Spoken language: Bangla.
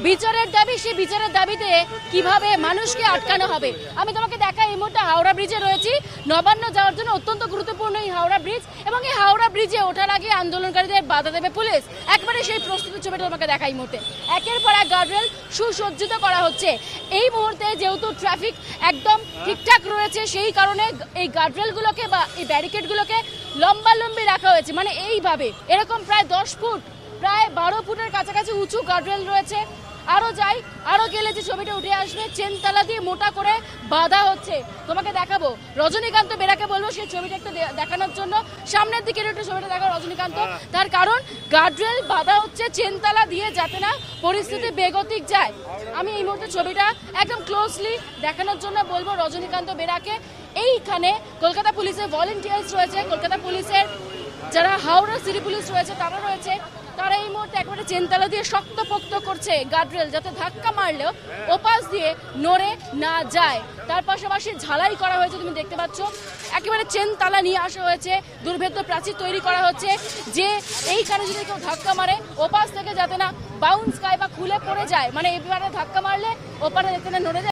বিচারের দাবি, সেই বিচারের দাবিতে কীভাবে মানুষকে আটকানো হবে? আমি তোমাকে দেখা এই মুহূর্তে হাওড়া ব্রিজে রয়েছি। নবান্ন যাওয়ার জন্য অত্যন্ত গুরুত্বপূর্ণ এই হাওড়া ব্রিজ এবং এই হাওড়া ব্রিজে ওঠার আগে আন্দোলনকারীদের বাধা দেবে পুলিশ। একবারে সেই প্রস্তুতি ছবিটা তোমাকে দেখা এই মুহূর্তে। একের পর এক গার্ডরেল সুসজ্জিত করা হচ্ছে। এই মুহূর্তে যেহেতু ট্রাফিক একদম ঠিকঠাক রয়েছে, সেই কারণে এই গার্ডরেলগুলোকে বা এই ব্যারিকেডগুলোকে লম্বা লম্বি রাখা হয়েছে মানে এইভাবে। এরকম প্রায় দশ ফুট প্রায় বারো ফুটের কাছাকাছি উঁচু গার্ডরেল রয়েছে। আরও যাই আরও গেলে যে ছবিটা উঠে আসবে চেনতলা দিয়ে মোটা করে বাঁধা হচ্ছে। তোমাকে দেখাবো। রজনীকান্ত বেরাকে বলব সেই ছবিটা একটু দেখানোর জন্য। সামনের দিকে একটু ছবিটা দেখো রজনীকান্ত। তার কারণ গার্ডরেল বাঁধা হচ্ছে চেনতলা দিয়ে যাতে না পরিস্থিতি বেগতিক যায়। আমি এই মুহূর্তে ছবিটা একদম ক্লোজলি দেখানোর জন্য বলব রজনীকান্ত বেরাকে। এইখানে কলকাতা পুলিশের ভলেন্টিয়ার্স রয়েছে কলকাতা যারা হাওড়া সিটি পুলিশ রয়েছে, তারা রয়েছে। তারা এই মুহূর্তে একেবারে চেনতলা দিয়ে শক্তপোক্ত করছে গার্ডরেল যাতে ধাক্কা মারলেও ওপাশ দিয়ে নড়ে না যায়। তার পাশাপাশি ঝালাই করা হয়েছে, তুমি দেখতে পাচ্ছ। একেবারে চেনতলা নিয়ে আসা হয়েছে, দুর্ভেদ্য প্রাচীর তৈরি করা হচ্ছে, যে এই কারণে যদি কেউ ধাক্কা মারে, ওপাশ থেকে যাতে না বাউন্স খায় বা খুলে পড়ে যায় মানে এবারে ধাক্কা মারলে ওপারে যাতে না, নড়ে যায়।